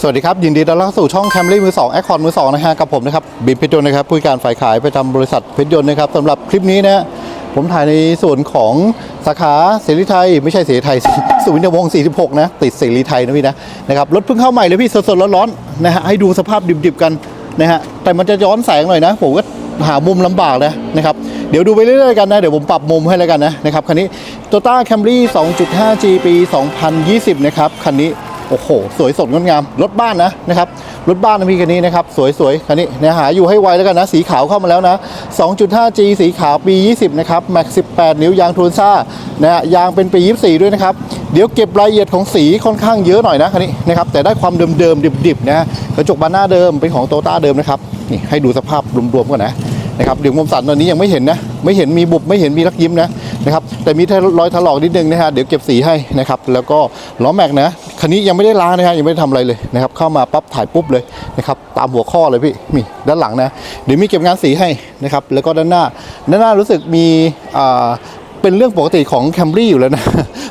สวัสดีครับ ยินดีต้อนรับสู่ช่องแคมรี่มือ2แอคคอนมือ2นะฮะกับผมนะครับบิมเพชรยนต์นะครับผู้การฝ่ายขายประจำบริษัทเพชรยนต์นะครับสำหรับคลิปนี้นะฮะผมถ่ายในส่วนของสาขาเสรีไทย ไม่ใช่เสรีไทยสุวินทวงศ์ 46 นะ ติดเสรีไทยนะพี่นะนะครับรถเพิ่งเข้าใหม่เลยพี่สดๆร้อนๆนะฮะให้ดูสภาพดิบๆกันนะฮะแต่มันจะย้อนแสงหน่อยนะผมก็หามุมลำบากนะนะครับเดี๋ยวดูไปเรื่อยๆกันนะ เดี๋ยวผมปรับมุมให้แล้วกันนะนะครับคันนี้ Toyota Camry 2.5G ปี 2020 นะครับคันนี้ โอ้โห สวยสดงดงามรถบ้านนะนะครับรถบ้านนะพี่คันนี้นะครับ สวยๆคันนี้นะหาอยู่ให้ไวแล้วกันนะ สีขาวเข้ามาแล้วนะ 2.5G สีขาวปี 20 นะครับแม็ก18 นิ้วยางทูนซ่านะฮะยางเป็นปี 24 ด้วยนะครับ เดี๋ยวเก็บรายละเอียดของสีค่อนข้างเยอะหน่อยนะคันนี้นะครับแต่ได้ความเดิมๆดิบๆนะฮะกระจกบานหน้าเดิมเป็นของโตต้าเดิมนะครับนี่ให้ดูสภาพรวมๆก่อนนะนะครับเดี๋ยวมุมสันตอนนี้ยังไม่เห็นนะไม่เห็นมีบุบไม่เห็นมีรักยิ้มนะ นะครับแต่มีรอยถลอกนิดนึงนะฮะเดี๋ยวเก็บสีให้นะครับแล้วก็ล้อแม็กนะคันนี้ยังไม่ได้ล้างนะฮะยังไม่ได้ทำอะไรเลยนะครับเข้ามาปั๊บถ่ายปุ๊บเลยนะครับตามหัวข้อเลยพี่มีด้านหลังนะเดี๋ยวมีเก็บงานสีให้นะครับแล้วก็ด้านหน้าด้านหน้ารู้สึกมีอ่าเป็นเรื่องปกติของแคมรี่อยู่แล้วนะ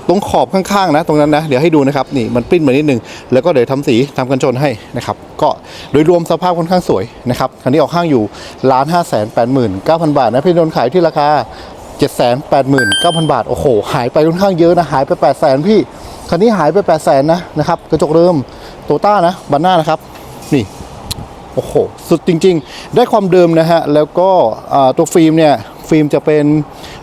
ตรงขอบข้างๆนะตรงนั้นนะเดี๋ยวให้ดูนะครับนี่มันปริ้นมานิดนึง แล้วก็เดี๋ยวทำสีทำกันชนให้นะครับก็โดยรวมสภาพค่อนข้างสวยนะครับคันนี้ออกข้างอยู่ล้านห้าแสนแปดหมื่นเก้าพันบาทนะพี่นนท์ขายที่ราคา เจ็ดแสนแปดหมื่นเก้าพันบาท โอ้โห หายไปค่อนข้างเยอะนะ หายไปแปดแสนพี่ คันนี้หายไปแปดแสนนะนะครับ กระจกเดิมโตต้านะ บันหน้านะครับ นี่ โอ้โห สุดจริง ๆ ได้ความเดิมนะฮะ แล้วก็ตัวฟิล์มเนี่ย ฟิล์มจะเป็น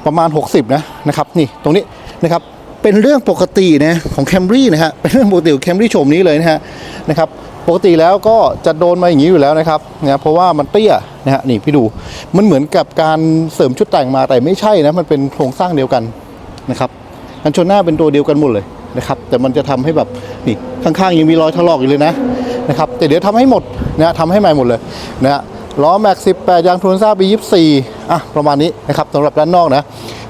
ประมาณ 60 นะนะครับ นี่ ตรงนี้นะครับ เป็นเรื่องปกตินะของแคมรี่นะฮะ เป็นเรื่องปกติของแคมรี่โฉมนี้เลยนะฮะ นะครับ ปกติแล้วก็จะโดนมาอย่างนี้อยู่แล้วนะครับนะเพราะว่ามันเตี้ยนะฮะนี่พี่ดูมันเหมือนกับการเสริมชุดแต่งมาแต่ไม่ใช่นะมันเป็นโครงสร้างเดียวกันนะครับกันชนหน้าเป็นตัวเดียวกันหมดเลยนะครับแต่มันจะทำให้แบบนี่ข้างๆยังมีรอยถลอกอยู่เลยนะนะครับแต่เดี๋ยวทำให้หมดนะทำให้ใหม่หมดเลยนะฮะล้อแม็กซ์18ยางทูนซ่าปี24อะประมาณนี้นะครับสำหรับด้านนอกนะ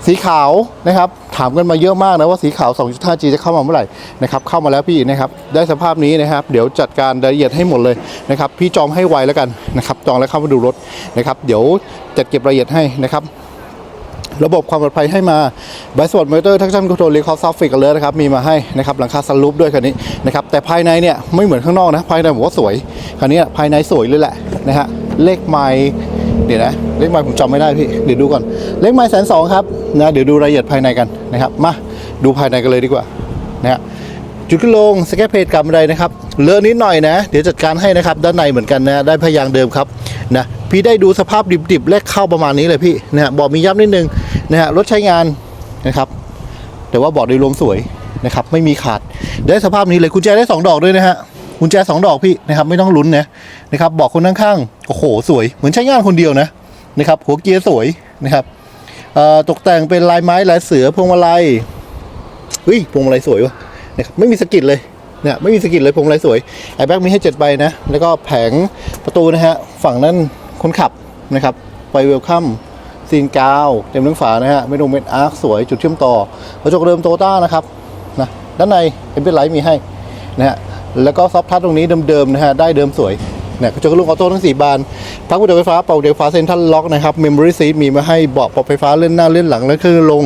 สีขาวนะครับ ถามกันมาเยอะมากนะว่าสีขาว 2.5G จะเข้ามาเมื่อไหร่นะครับเข้ามาแล้วพี่นะครับได้สภาพนี้นะครับ เดี๋ยวจัดการรายละเอียดให้หมดเลยนะครับพี่จองให้ไวแล้วกันนะครับจองแล้วเข้ามาดูรถนะครับเดี๋ยวจัดเก็บรายละเอียดให้นะครับระบบความปลอดภัยให้มาบส o อ d มอเตอร์ทักชั่นคอนโทรลรีคอร์ดซอฟฟิกกันเลยนะครับ มีมาให้นะครับ หลังคาซันรูฟด้วยคันนี้นะครับ แต่ภายในเนี่ยไม่เหมือนข้างนอกนะ ภายในผมว่าสวย คันนี้ภายในสวยเลยแหละนะฮะ เลขไมล์เดี๋ยวนะ เลขไมล์ผมจำไม่ได้พี่เดี๋ยวดูก่อนเลขไมล์แสนสองครับนะเดี๋ยวดูรายละเอียดภายในกันนะครับมาดูภายในกันเลยดีกว่านะฮะจุดขึ้นลงสแกปเพจกับบันไดนะครับเลอะนิดหน่อยนะ เดี๋ยวจัดการให้นะครับ ด้านในเหมือนกันนะได้พยางค์เดิมครับนะพี่ได้ดูสภาพดิบๆแรกเข้าประมาณนี้เลยพี่นะฮะบอกมียับนิดนึงนะฮะรถใช้งานนะครับแต่ว่าบอร์ดโดยรวมสวยนะครับไม่มีขาดได้สภาพนี้เลยกุญแจได้ 2 ดอกด้วยนะฮะกุญแจ 2 ดอกพี่นะครับไม่ต้องลุ้นนะนะครับบอกคนข้างๆโอ้โหสวยเหมือนใช้งานคนเดียวนะ นะครับหัวเกียร์สวยนะครับตกแต่งเป็นลายไม้ลายเสือพวงมาลัยเฮ้ยพวงมาลัยสวยวะนะครับไม่มีสกิดเลยเนี่ยไม่มีสกิดเลยพวงมาลัยสวยแอร์แบ็กมีให้7ใบนะแล้วก็แผงประตูนะฮะฝั่งนั้นคนขับนะครับไฟเวลคัมซีนกาวเต็มทั้งฝานะฮะไม่ลงเม็ดอาร์คสวยจุดเชื่อมต่อกระจกเดิมโตต้านะครับนะด้านในเอ็นเป็นไลท์มีให้นะฮะแล้วก็ซอฟทัชตรงนี้เดิมๆนะฮะได้เดิมสวย เนี่ยกระจกลูกออโต้ทั้ง 4 บานพักประตูไฟฟ้าเป่าเดลฟ้าเซ็นทรัลล็อกนะครับเมมโมรี่ซีทมีมาให้เบาะปรับไฟฟ้าเลื่อนหน้าเลื่อนหลังแล้วขึ้นลง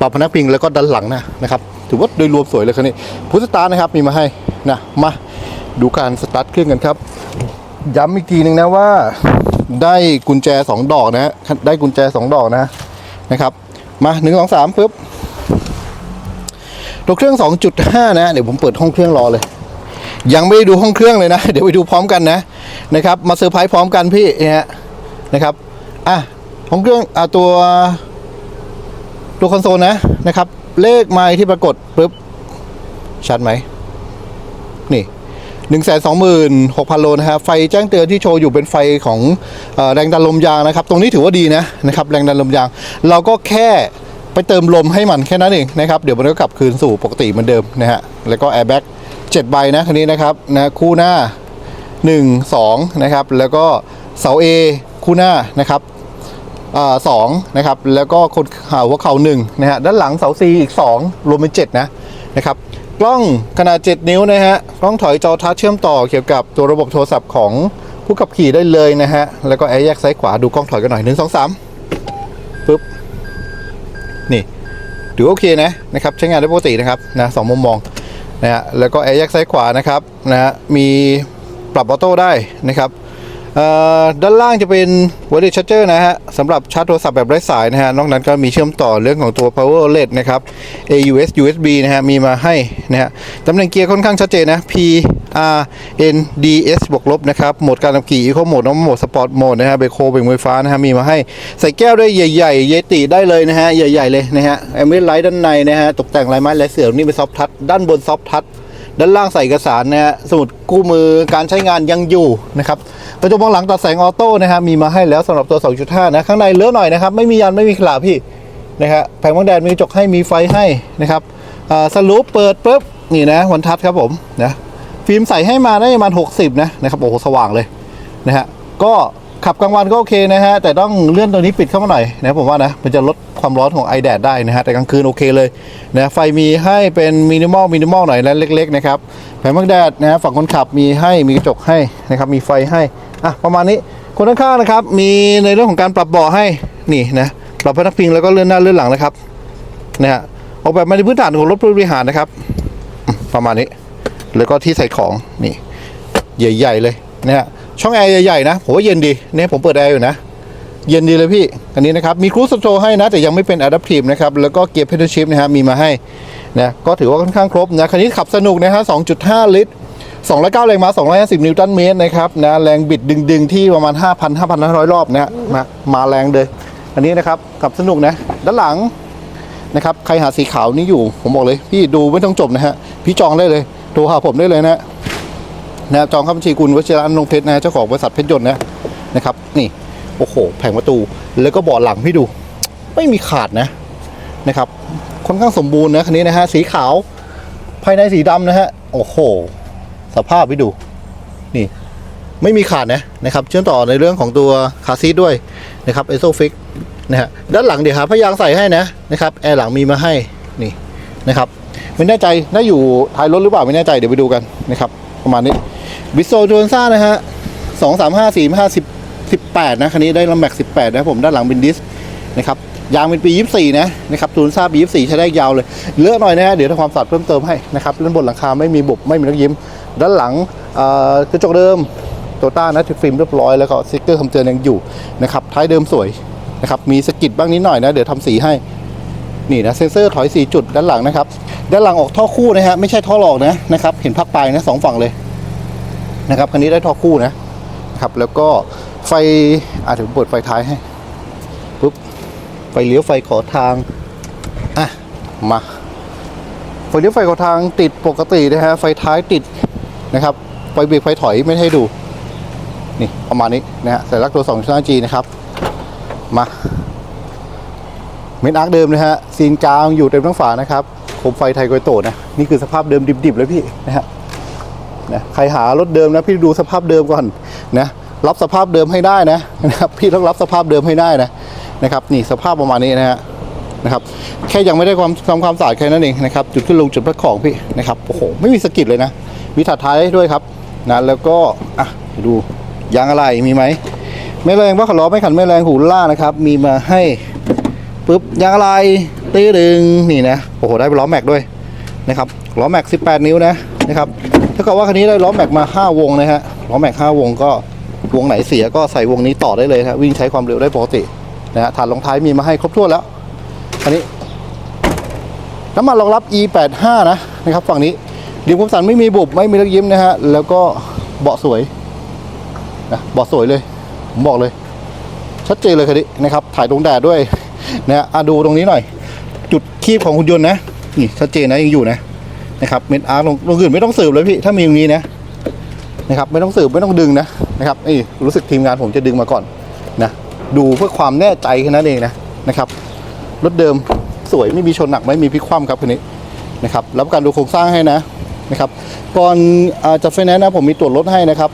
ปรับพนักพิงแล้วก็ดันหลังนะนะครับถือว่าโดยรวมสวยเลยคันนี้พุทสตาร์นะครับมีมาให้นะมาดูการสตาร์ทเครื่องกันครับ ย้ำอีกทีหนึ่งนะว่า ได้กุญแจ 2 ดอกนะฮะได้กุญแจ 2 ดอกนะนะครับมา1 2 3ปึ๊บตัวเครื่อง 2.5 นะ เดี๋ยวผมเปิดห้องเครื่องรอเลย ยังไม่ได้ดูห้องเครื่องเลยนะ เดี๋ยวไปดูพร้อมกันนะ นะครับ มาเซอร์ไพรส์พร้อมกันพี่เนะฮะนะครับอะห้องเครื่องอะตัวตัวคอนโซลนะนะครับ เลขไมล์ที่ปรากฏปุ๊บชัดไหม นี่หนึ่งแสนสองหมื่นหกพันโลนะฮะไฟแจ้งเตือนที่โชว์อยู่เป็นไฟของอแรงดันลมยางนะครับ ตรงนี้ถือว่าดีนะนะครับ แรงดันลมยาง เราก็แค่ไปเติมลมให้มันแค่นั้นเองนะครับ เดี๋ยวมันก็กลับคืนสู่ปกติเหมือนเดิมนะฮะแล้วก็แอร์แบ็กเจ็ดใบนะคันนี้นะครับนะคู่หน้า 1 2นะครับแล้วก็เสา A คู่หน้านะครับสองนะครับแล้วก็คนข่าวหัวเข่าหนึ่งนะฮะด้านหลังเสาซีอีก 2 รวมเป็น 7 นะนะครับกล้องขนาด 7 นิ้วนะฮะกล้องถอยจอทัชเชื่อมต่อเกี่ยวกับตัวระบบโทรศัพท์ของผู้ขับขี่ได้เลยนะฮะแล้วก็แอร์แยกซ้ายขวาดูกล้องถอยกันหน่อย1 2 3ปึ๊บนี่ถือโอเคนะนะครับใช้งานได้ปกตินะครับนะสองมุมมองนะฮะแล้วก็แอร์แยกซ้ายขวานะครับนะฮะมี ปรับออโต้ได้นะครับด้านล่างจะเป็น wireless charger นะฮะสำหรับชาร์จโทรศัพท์แบบไร้สายนะฮะนอกนั้นก็มีเชื่อมต่อเรื่องของตัว power outlet นะครับ AUS USB นะฮะมีมาให้นะฮะตำแหน่งเกียร์ค่อนข้างชัดเจนนะ P R N D S บวกลบนะครับโหมดการขับขี่ Eco Mode น้องโหมด Sport Mode นะฮะเบรกโคเบรกมือไฟฟ้านะฮะมีมาให้ใส่แก้วได้ใหญ่ๆ เยติได้เลยนะฮะใหญ่ๆเลยนะฮะแอมเบไลท์ด้านในนะฮะตกแต่งลายไม้ลายเสือนี่เป็นซอฟทัชด้านบนซอฟทัช ด้านล่างใส่เอกสารนะฮะสมุดกู้มือการใช้งานยังอยู่นะครับกระจกมองหลังตัดแสงออโต้นะฮะมีมาให้แล้วสำหรับตัว 2.5 นะข้างในเลอะหน่อยนะครับไม่มียันไม่มีขลาพี่นะฮะแผงบังแดดมีกระจกให้มีไฟให้นะครับสลูปเปิดปุ๊บนี่นะวันทัดครับผมนะฟิล์มใส่ให้มาได้ประมาณ 60 นะนะครับโอ้โหสว่างเลยนะฮะก็ ขับกลางวันก็โอเคนะฮะ แต่ต้องเลื่อนตัวนี้ปิดเข้ามาหน่อยนะผมว่านะ มันจะลดความร้อนของไอแดดได้นะฮะ แต่กลางคืนโอเคเลยนะไฟมีให้เป็นมินิมอลมินิมอลหน่อยและเล็กๆนะครับแผงบังแดดนะฮะฝั่งคนขับมีให้มีกระจกให้นะครับมีไฟให้อะประมาณนี้คนข้างๆนะครับ มีในเรื่องของการปรับเบาะให้นี่นะปรับพนักพิงแล้วก็เลื่อนหน้าเลื่อนหลังนะครับนะฮะออกแบบมาในพื้นฐานของรถบริหารนะครับ ประมาณนี้ แล้วก็ที่ใส่ของนี่ ใหญ่ ๆ เลยนะฮะ ช่องแอร์ใหญ่ๆนะผมว่าเย็นดีเนี่ยผมเปิดแอร์อยู่นะ เย็นดีเลยพี่ อันนี้นะครับ มีครูสโตให้นะ แต่ยังไม่เป็น Adaptive นะครับ แล้วก็เกียร์ Pedal Shift นะฮะมีมาให้นะก็ถือว่าค่อนข้างครบนะคันนี้ขับสนุกนะฮะ2.5 ลิตร209แรงม้า250 นิวตันเมตรนะครับนะแรงบิดดึง ๆ ที่ประมาณ 5,000 5,500 รอบนะฮะมามาแรงเลย อันนี้นะครับขับสนุกนะ ด้านหลังนะครับใครหาสีขาวนี้อยู่ ผมบอกเลย พี่ดูไม่ต้องจบนะฮะพี่จองได้เลยโทรหาผมได้เลยนะ นะจองเข้าบัญชีคุณวชิระอนงเพชรนะเจ้าของบริษัทเพชรยนต์นะนะครับ นี่โอ้โห แผงประตูแล้วก็เบาะหลังพี่ดู ไม่มีขาดนะนะครับค่อนข้างสมบูรณ์นะคันนี้นะฮะสีขาวภายในสีดำนะฮะโอ้โห สภาพพี่ดูนี่ไม่มีขาดนะนะครับ เชื่อมต่อในเรื่องของตัวคาซีด้วยนะครับเอโซฟิกนะฮะด้านหลังเดี๋ยวหาพยางใส่ให้นะนะครับแอร์หลังมีมาให้นี่นะครับไม่แน่ใจน่าอยู่ท้ายรถหรือเปล่าไม่แน่ใจเดี๋ยวไปดูกันนะครับ ประมาณนี้ วิโซโจนซ่านะฮะสองสามห้าสี่ห้าสิบสิบแปดนะ คันนี้ได้ลำแม็กสิบแปดนะผมด้านหลังเป็นดิสนะครับยางเป็นปียี่สี่นะนะครับตูนซ่าปียี่สี่ใช้ได้ยาวเลย เลือกหน่อยนะฮะเดี๋ยวทำความสะอาดเพิ่มเติมให้นะครับเรื่องบนหลังคาไม่มีบุบไม่มีนักยิ้ม ด้านหลังอ่อกระจกเดิมโตต้านะติดฟิล์มเรียบร้อยแล้วก็สติ๊กเกอร์คำเตือนยังอยู่นะครับท้ายเดิมสวยนะครับมีสกิดบ้างนิดหน่อยนะเดี๋ยวทำสีให้นี่นะเซ็นเซอร์ถอยสีจุดด้านหลังนะครับด้านหลังออกท่อคู่นะฮะไม่ใช่ท่อหลอกนะนะครับเห็นพักปลายนะสองฝั่งเลย นะครับคันนี้ได้ท่อคู่นะครับแล้วก็ไฟอาจจะเปิดไฟท้ายให้ปุ๊บไฟเลี้ยวไฟขอทางอะมาไฟเลี้ยวไฟขอทางติดปกตินะฮะไฟท้ายติดนะครับไฟเบรกไฟถอยไม่ให้ดูนี่ประมาณนี้นะฮะใส่ลักตัว2 5 G นะครับมาเมนอาร์คเดิมนะฮะซีนกลางอยู่เต็มทั้งฝานะครับโคมไฟไทยโกยโตนะนี่คือสภาพเดิมดิบๆเลยพี่นะฮะ นะใครหารถเดิมนะพี่ดูสภาพเดิมก่อนนะรับสภาพเดิมให้ได้นะนะครับพี่ต้องรับสภาพเดิมให้ได้นะนะครับนี่สภาพประมาณนี้นะฮะนะครับแค่ยังไม่ได้ความทำความสะอาดแค่นั้นเองนะครับจุดขึ้นลงจุดพักของพี่นะครับโอ้โหไม่มีสกิดเลยนะมีถัดท้ายด้วยครับนะแล้วก็อะดูยางอะไรมีไหมไม่แรงว่าขล้อไม่ขันไม่แรงหูล่านะครับ มีมาให้ปุ๊บยางอะไรตีดึงนี่นะโอ้โหได้ล้อแม็กด้วยนะครับล้อแม็ก 18 นิ้วนะ นะครับถ้าเกิดว่าคันนี้ได้ล้อแม็กมา 5 วงนะฮะล้อแม็ก 5 วงก็วงไหนเสียก็ใส่วงนี้ต่อได้เลยนะวิ่งใช้ความเร็วได้ปกตินะฮะฐานรองท้ายมีมาให้ครบถ้วนแล้วคันนี้น้ำมันรองรับ E85 นะนะครับฝั่งนี้ดิมคมสันไม่มีบุบไม่มีเลือกยิ้มนะฮะแล้วก็เบาะสวยนะเบาะสวยเลยผมบอกเลย ชัดเจนเลยคันนี้นะครับ ถ่ายตรงแดดด้วยนะฮะดูตรงนี้หน่อย จุดคีบของหุ่นยนต์นะนี่ชัดเจนนะยังอยู่นะ นะครับเม็ดอาร์ตรงตรงอื่นไม่ต้องสืบเลยพี่ถ้ามีตรงนี้นะนะครับไม่ต้องสืบไม่ต้องดึงนะนะครับนี่รู้สึกทีมงานผมจะดึงมาก่อนนะดูเพื่อความแน่ใจแค่นั้นเองนะนะครับรถเดิมสวยไม่มีชนหนักไม่มีพลิกคว่ำครับคันนี้นะครับรับกันดูโครงสร้างให้นะนะครับก่อนอจัดไฟแนนซ์นะผมมีตรวจรถให้นะครับ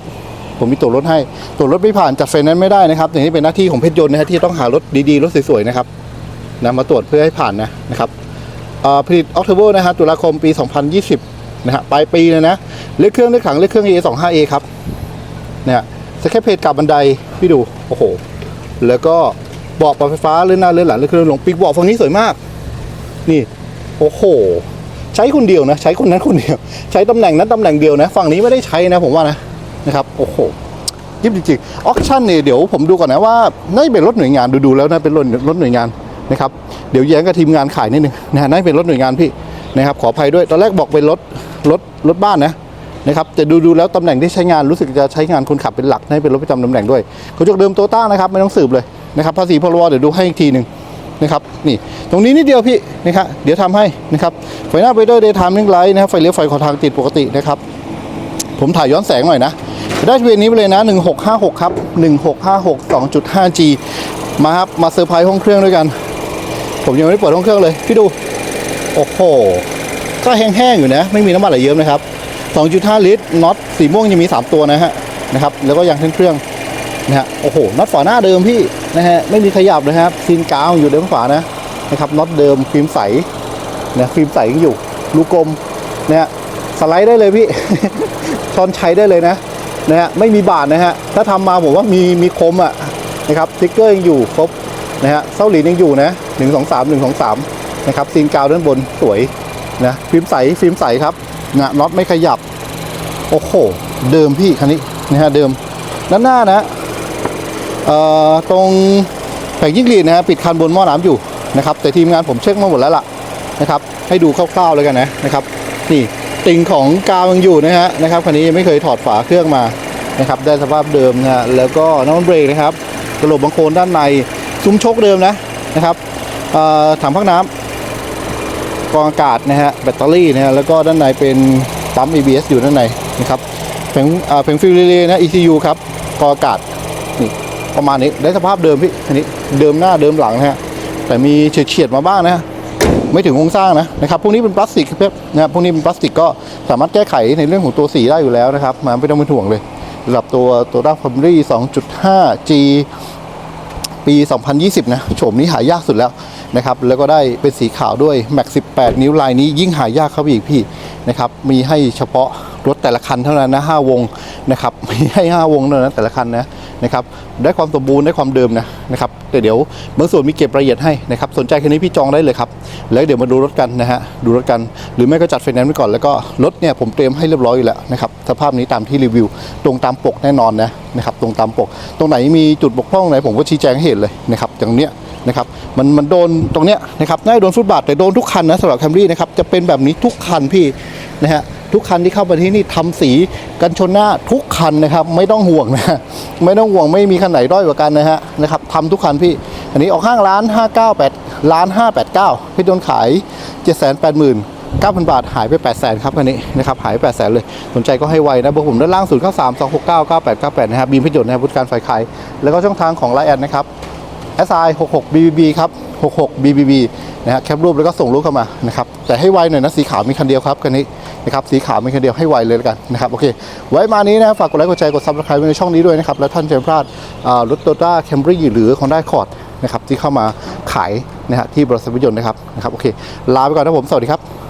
ผมมีตรวจรถให้ตรวจรถไม่ผ่านจัดไฟแนนซ์ไม่ได้นะครับอย่างนี้เป็นหน้าที่ของเพชรยนต์นะฮะที่ต้องหารถดีๆรถสวยๆนะครับนะมาตรวจเพื่อให้ผ่านนะนะครับ ผลิตออกโทอร์โบนะฮะตุลาคมปี 2020 นะฮะปลายปีเลยนะเลขเครื่องเลขถังเลขเครื่อง A25A ครับเนี่ยสแคปเพจกับบันไดพี่ดูโอ้โห แล้วก็บาะปรับไฟฟ้าเลื่อนหน้าเลื่อนหลังเลื่อนเครื่องลงปีกบาะฝั่งนี้สวยมาก นี่โอ้โห ใช้คนเดียวนะ ใช้คนนั้นคนเดียว ใช้ตำแหน่งนั้นตำแหน่งเดียวนะ ฝั่งนี้ไม่ได้ใช้นะผมว่านะนะครับโอ้โหยิบจริงๆออคชั่นเนี่ยเดี๋ยวผมดูก่อนนะว่าน่าจะเป็นรถหน่วยงานดูๆแล้วนะเป็นรถรถหน่วยงาน นะครับเดี๋ยวแย้งกับทีมงานขายนิดนึงนะฮะน่าจะเป็นรถหน่วยงานพี่นะครับขออภัยด้วยตอนแรกบอกเป็นรถรถรถบ้านนะนะครับแต่ดูดูแล้วตำแหน่งที่ใช้งานรู้สึกจะใช้งานคนขับเป็นหลักให้เป็นรถประจำตำแหน่งด้วยกระจกเดิมโตต้านะครับไม่ต้องสืบเลยนะครับภาษีพรบเดี๋ยวดูให้อีกทีหนึ่งนะครับนี่ตรงนี้นิดเดียวพี่นะครับเดี๋ยวทำให้นะครับไฟหน้าไปด้วยเดย์ไทม์เร่งไลท์นะครับไฟเลี้ยวไฟขอทางติดปกตินะครับผมถ่ายย้อนแสงหน่อยนะได้ทะเบียนนี้ไปเลยนะ 1656 ครับ 1656 2.5G มาครับมาเซอร์ไพรส์ห้องเครื่องด้วยกัน ผมยังไม่ได้เปิดห้องเครื่องเลย พี่ดู โอ้โห ก็แห้งๆอยู่นะ ไม่มีน้ำมันไหลเยิ้มนะครับ 2.5 ลิตรน็อตสีม่วงยังมี 3 ตัวนะฮะนะครับ แล้วก็ยางเครื่องนะฮะ โอ้โห น็อตฝาหน้าเดิมพี่นะฮะ ไม่มีขยับนะครับ ซีนกาวอยู่เดิมฝานะนะครับ น็อตเดิมฟิล์มใสนะฟิล์มใสยังอยู่ ลูกกลมนะฮะ สไลด์ได้เลยพี่ช้อนใช้ได้เลยนะนะฮะ ไม่มีบาดนะฮะ ถ้าทำมาผมว่ามีมีคมอะนะครับสติ๊กเกอร์ยังอยู่ครบ นะฮะเส้าหลีนยังอยู่นะหนึ่งสองสามหนึ่งสองสามนะครับซีนกาวด้านบนสวยนะฟิล์มใสฟิล์มใสครับนะน็อตไม่ขยับ โอ้โห เดิมพี่คันนี้นะฮะเดิมด้านหน้านะเอ่อตรงแผงยิ่งหรีดนะฮะปิดคันบนหม้อน้ำอยู่นะครับแต่ทีมงานผมเช็คมาหมดแล้วล่ะนะครับให้ดูคร่าวๆเลยกันนะนะครับนี่ติ่งของกาวยังอยู่นะฮะนะครับคันนี้ยังไม่เคยถอดฝาเครื่องมานะครับได้สภาพเดิมนะฮะแล้วก็น้ำมันเบรกนะครับกระโหลกบังโคลนด้านใน ซุ้มโชคเดิมนะนะครับถังพักน้ำกรองอากาศนะฮะแบตเตอรี่นะฮะแล้วก็ด้านในเป็นปั๊ม ABS อยู่ด้านในนะครับแผงเอ่อแผงฟิวเรเลนะ ECU ครับกรองอากาศนี่ประมาณนี้ได้สภาพเดิมพี่อันนี้เดิมหน้าเดิมหลังนะฮะแต่มีเฉียดๆมาบ้างนะฮะไม่ถึงโครงสร้างนะนะครับพวกนี้เป็นพลาสติกครับนะพวกนี้เป็นพลาสติกก็สามารถแก้ไขในเรื่องของตัวสีได้อยู่แล้วนะครับมาไม่ต้องเป็นห่วงเลยสำหรับตัวตัวด้าพัมรี่ 2.5G ปี 2020 นะโฉมนี้หายากสุดแล้วนะครับแล้วก็ได้เป็นสีขาวด้วย Max 18 นิ้วลายนี้ยิ่งหายากเข้าไปอีกพี่นะครับมีให้เฉพาะรถแต่ละคันเท่านั้นนะ5วงนะครับมีให้ 5 วงเท่านั้นแต่ละคันนะ นะครับได้ความสมบูรณ์ได้ความเดิมนะนะครับแต่เดี๋ยวบางส่วนมีเก็บรายละเอียดให้นะครับสนใจคันนี้พี่จองได้เลยครับแล้วเดี๋ยวมาดูรถกันนะฮะดูรถกัน หรือไม่ก็จัดไฟแนนซ์ไว้ก่อนแล้วก็รถเนี่ยผมเตรียมให้เรียบร้อยอยู่แล้วนะครับสภาพนี้ตามที่รีวิว ตรงตามปกแน่นอนนะนะครับตรงตามปก ตรงไหนมีจุดบกพร่องไหนผมก็ชี้แจงให้เห็นเลยนะครับอย่างเนี้ยนะครับมันมันโดนตรงเนี้ยนะครับน่าจะโดนฟุตบาทแต่โดนทุกคันนะสำหรับแคมรี่นะครับจะเป็นแบบนี้ทุกคันพี่นะฮะ ทุกคันที่เข้ามาที่นี่ทำสีกันชนหน้าทุกคันนะครับ ไม่ต้องห่วงนะไม่ต้องห่วงไม่มีคันไหนด้อยกว่ากันนะฮะนะครับทำทุกคันพี่ อันนี้ออกห้างร้าน 598ล้าน589พี่โดนขาย 780,000 9,000 บาท หายไป 800,000 ครับคันนี้นะครับหายไป800,000 เลย สนใจก็ให้ไวนะเบอร์ผมด้านล่าง 0 9 3 2 6 9 9 8 9 8 นะครับบีมพิจน์นะครับพุทธการฝ่ายขายแล้วก็ช่องทางของไลน์แอดนะครับ SI 66 BBB ครับ 66 BBB นะฮะแคปรูปแล้วก็ส่งรูปเข้ามานะครับแต่ให้ไวหน่อยนะสีขาวมีคันเดียวครับคันนี้นะครับสีขาวมีคันเดียวให้ไวเลยแล้วกันนะครับโอเค ไว้มานี้นะฝากกดไลค์กดแชร์กดซับสไครต์ในช่องนี้ด้วยนะครับแล้วท่านจะไม่พลาดอ่ารถโตต้าแคมบรีหรือของได้คอร์ดนะครับที่เข้ามาขายนะฮะที่บริษัทวิทยนต์นะครับนะครับโอเคลาไปก่อนนะผมสวัสดีครับ